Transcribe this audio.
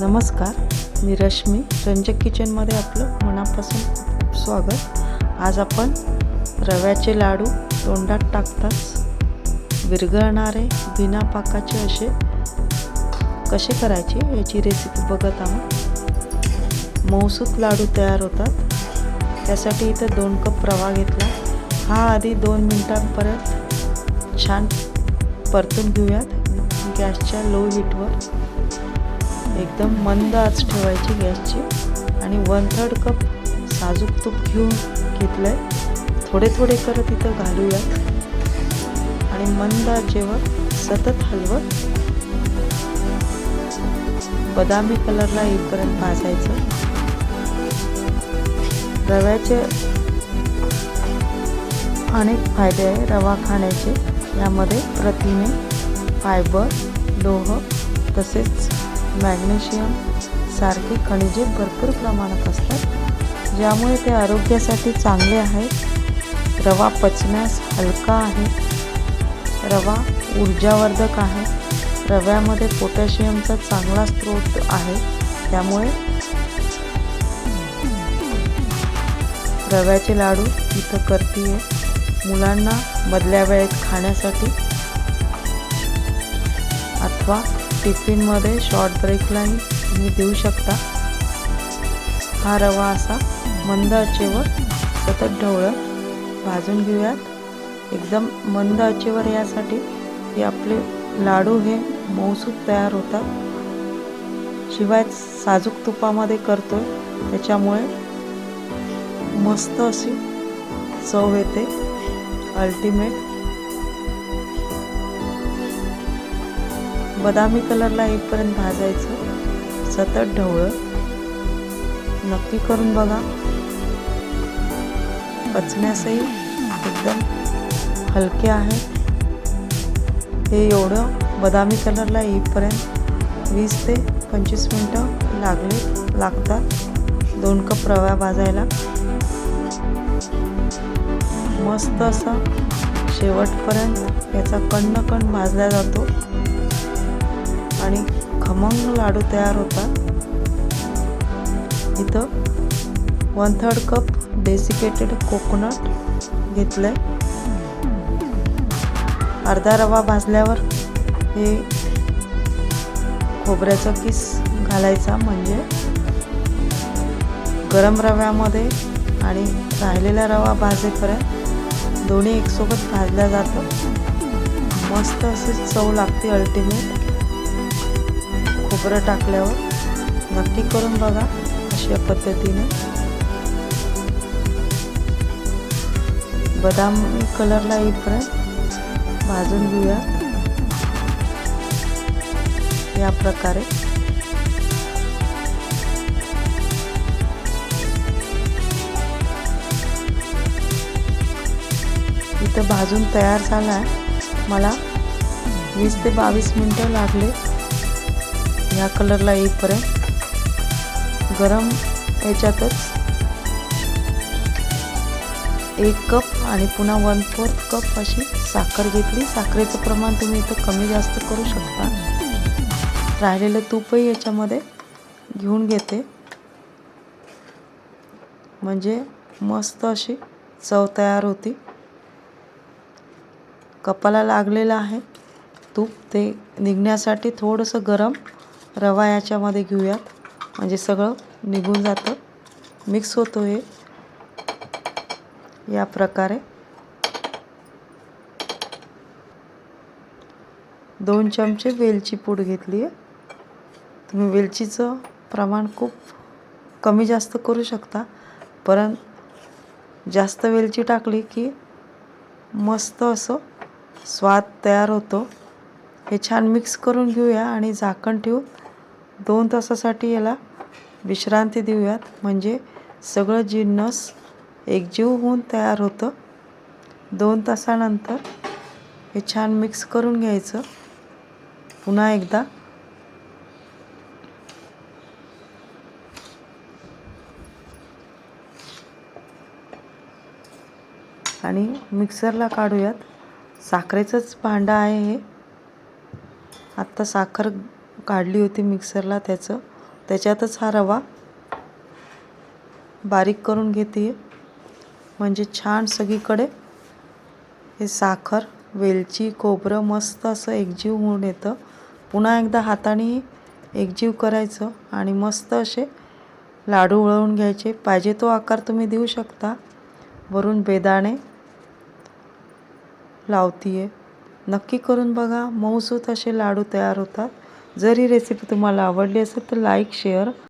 नमस्कार मी रश्मी. रंजक किचनमध्ये आपलं मनापासून स्वागत. आज आपण रव्याचे लाडू तोंडात टाकताच विरघळणारे बिना पाकाचे असे कसे करायचे याची रेसिपी बघत आहोत. मौसूत लाडू तयार होतात. त्यासाठी इथं दोन कप रवा घेतला. हा आधी दोन मिनटांपर्यंत छान परतून घेऊयात. गॅसच्या लो हीटवर एकदम मंद आच ठेवायची गॅसची आणि वन थर्ड कप साजूक तूप घेऊन घेतलं आहे थोडे थोडे करत इथं घालूयात आणि मंद जेवण सतत हलवत बदामी कलरला येईपर्यंत भाजायचं. रव्याचे अनेक फायदे आहे रवा खाण्याचे. यामध्ये प्रथिने फायबर लोह तसेच मॅग्नेशियम सारखी खनिजे भरपूर प्रमाणात असतात ज्यामुळे ते आरोग्यासाठी चांगले आहेत. रवा पचण्यास हलका आहे. रवा ऊर्जावर्धक आहे. रव्यामध्ये पोटॅशियमचा चांगला स्रोत आहे. त्यामुळे रव्याचे लाडू इथं करते मुलांना मधल्या वेळेत खाण्यासाठी अथवा टिफिनमध्ये शॉर्ट ब्रेकला तुम्ही देऊ शकता. हा रवा असा मंद आचेवर सतत ढवळत भाजून घेऊयात. एकदम मंद आचेवर यासाठी की आपले लाडू हे मऊसूक तयार होतात. शिवाय साजूक तुपामध्ये करतोय त्याच्यामुळे मस्त अशी चव येते. अल्टिमेट बदामी कलरला येईपर्यंत भाजायचं. सतत ढवळं. नक्की करून बघा. पचण्यासही एकदम हलके आहे. हे एवढं बदामी कलरला येईपर्यंत वीस ते पंचवीस मिनटं लागले लागतात. दोन कप रवा भाजायला. मस्त असा शेवटपर्यंत याचा कण कण भाजला जातो. आणि खमंग लाडू तयार होतात इथं one third cup desiccated coconut घेतलं आहे अर्धा रवा भाजल्यावर हे खोबऱ्याचा किस घालायचा म्हणजे गरम रव्यामध्ये आणि राहिलेला रवा भाजेपर्यंत दोन्ही एकसोबत भाजल्या जातं. मस्त अशी चव लागते अल्टिमेट खोबरं टाकल्यावर नक्की करून बघा अशा पद्धतीने. बदाम कलरला येईपर्यंत भाजून घेऊया. या प्रकारे. इथं भाजून तयार झाला आहे मला वीस ते बावीस मिनटं लागले. ह्या कलरला येईपर्यंत गरम याच्यातच एक कप आणि पुन्हा वन फोर्थ कप अशी साखर घेतली. साखरेचं प्रमाण तुम्ही इथं कमी जास्त करू शकता. राहिलेलं तूपही याच्यामध्ये घेऊन घेते. म्हणजे मस्त अशी चव तयार होती. कपाला लागलेलं आहे. तूप ते निघण्यासाठी थोडंसं गरम रवा याच्यामध्ये घेऊयात. म्हणजे सगळं निघून जातं. मिक्स होतो हे. या प्रकारे. दोन चमचे वेलची पूड घेतली आहे. तुम्ही वेलचीचं प्रमाण खूप कमी जास्त करू शकता. परंतु जास्त वेलची टाकली की मस्त असं स्वाद तयार होतो. हे छान मिक्स करून घेऊया आणि झाकण ठेवून दोन तासासाठी याला विश्रांती देऊयात. म्हणजे सगळं जिन्नस एकजीव होऊन तयार होतं दोन तासानंतर हे छान मिक्स करून घ्यायचं. पुन्हा एकदा. आणि मिक्सरला काढूयात. साखरेचंच भांडं आहे हे. आत्ता साखर काढली होती मिक्सरला त्याचं. त्याच्यातच हा रवा बारीक करून घेते म्हणजे छान सगळीकडे हे साखर वेलची खोबरं मस्त असं एकजीव होऊन येतं. पुन्हा एकदा हाताने एकजीव करायचं आणि मस्त असे लाडू वळवून घ्यायचे. पाहिजे तो आकार तुम्ही देऊ शकता. वरून बेदाणे लावतीये. नक्की करून बघा. मऊसूत असे लाडू तयार होतात. जर ही रेसिपी तुम्हाला आवडली असेल तर लाईक शेअर